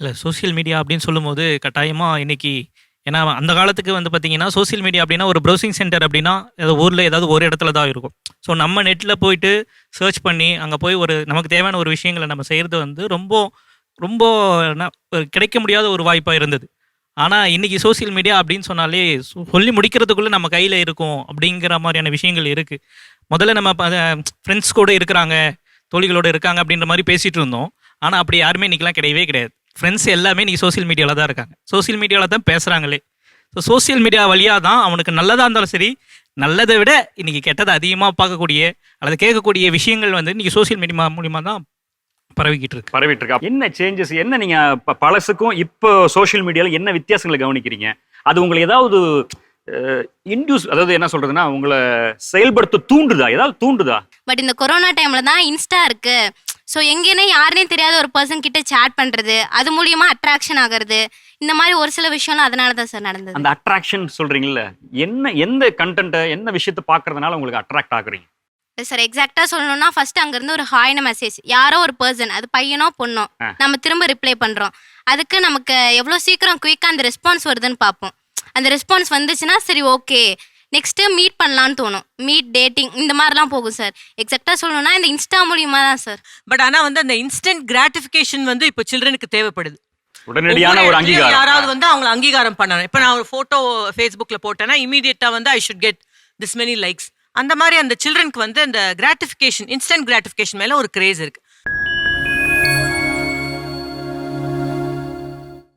இல்லை social media அப்படின்னு சொல்லும்போது கட்டாயமாக இன்னைக்கு ஏன்னா அந்த காலத்துக்கு வந்து பார்த்தீங்கன்னா சோஷியல் மீடியா அப்படின்னா ஒரு ப்ரௌசிங் சென்டர் அப்படின்னா ஏதோ ஊரில் ஏதாவது ஒரு இடத்துல தான் இருக்கும். ஸோ நம்ம நெட்டில் போயிட்டு சர்ச் பண்ணி அங்கே போய் ஒரு நமக்கு தேவையான ஒரு விஷயங்களை நம்ம செய்கிறது வந்து ரொம்ப ரொம்ப கிடைக்க முடியாத ஒரு வாய்ப்பாக இருந்தது. ஆனால் இன்னைக்கு சோஷியல் மீடியா அப்படின்னு சொன்னாலே சொல்லி முடிக்கிறதுக்குள்ளே நம்ம கையில் இருக்கும் அப்படிங்கிற மாதிரியான விஷயங்கள் இருக்குது முதல்ல நம்ம ஃப்ரெண்ட்ஸ் கூட இருக்கிறாங்க தோழிகளோடு இருக்காங்க அப்படின்ற மாதிரி பேசிகிட்டு இருந்தோம். ஆனால் அப்படி யாருமே இன்றைக்கெலாம் கிடையவே கிடையாது. ஃப்ரெண்ட்ஸ் எல்லாமே இன்னைக்கு சோஷியல் மீடியாவில் தான் இருக்காங்க. சோஷியல் மீடியாவில் தான் பேசுகிறாங்களே ஸோ சோஷியல் மீடியா வழியாக தான் அவனுக்கு நல்லதாக இருந்தாலும் சரி நல்லதை விட இன்னைக்கு கெட்டதை அதிகமாக பார்க்கக்கூடிய அல்லது கேட்கக்கூடிய விஷயங்கள் வந்து இன்னைக்கு சோஷியல் மீடியா மூலிமா தான் பரவிக்கிட்டு இருக்கு. பரவிட்டு இருக்கா என்ன சேஞ்சஸ் என்ன நீங்க ப- பழசுக்கும் இப்போ சோஷியல் மீடியால என்ன வித்தியாசங்களை கவனிக்கிறீங்க? அது உங்களை ஏதாவது இன்டியூஸ் அதாவது என்ன சொல்றதுன்னா உங்களை செயல்படுத்த தூண்டுதா? ஏதாவது தூண்டுதா? பட் இந்த கொரோனா டைம்ல தான் இன்ஸ்டா இருக்கு. ஸோ எங்கேனே யாருனே தெரியாத ஒரு பர்சன் கிட்ட சேட் பண்றது அது மூலியமா அட்ராக்ஷன் ஆகுறது இந்த மாதிரி ஒரு சில விஷயம்லாம் அதனால தான் சார் நடந்தது. அந்த அட்ராக்ஷன் சொல்றீங்கல்ல என்ன எந்த கண்டென்ட்டை என்ன விஷயத்தை பார்க்கறதுனால உங்களுக்கு அட்ராக்ட் ஆகுறீங்க? சார் எக்ஸாக்டா சொல்லணும்னா ஃபர்ஸ்ட் அங்க இருந்து ஒரு ஹாய்ன மெசேஜ் யாரோ ஒரு பர்சன் அது பையனோ பொண்ணோ. நம்ம திரும்ப ரிப்ளை பண்றோம். அதுக்கு நமக்கு எவ்வளவு சீக்கிரம் குயிக்கா அந்த ரெஸ்பான்ஸ் வருதுன்னு பார்ப்போம். அந்த ரெஸ்பான்ஸ் வந்துச்சுன்னா சரி ஓகே நெக்ஸ்ட் மீட் பண்ணலாம்னு தோணும். மீட் டேட்டிங் இந்த மாதிரிலாம் போகும் சார் எக்ஸாக்டா சொல்லணும்னா இந்த இன்ஸ்டா மூலியமா தான் சார் பட் ஆனா வந்து அந்த இன்ஸ்டன்ட் கிராட்டிஃபிகேஷன் வந்து இப்போ சில்ட்ரனுக்கு தேவைப்படுது. உடனடியான ஒரு அங்கீகாரம். யாராவது வந்து அவங்கள அங்கீகாரம் பண்ணணும். இப்போ நான் ஒரு போட்டோ ஃபேஸ்புக்ல போட்டேன்னா இமீடியட்டா வந்து I should get this many likes அந்த மாதிரி அந்த சில்ட்ரனுக்கு வந்து அந்த கிராட்டிஃபிகேஷன் இன்ஸ்டன்ட் கிராட்டிஃபிகேஷன் மேல ஒரு கிரேஸ் இருக்கு.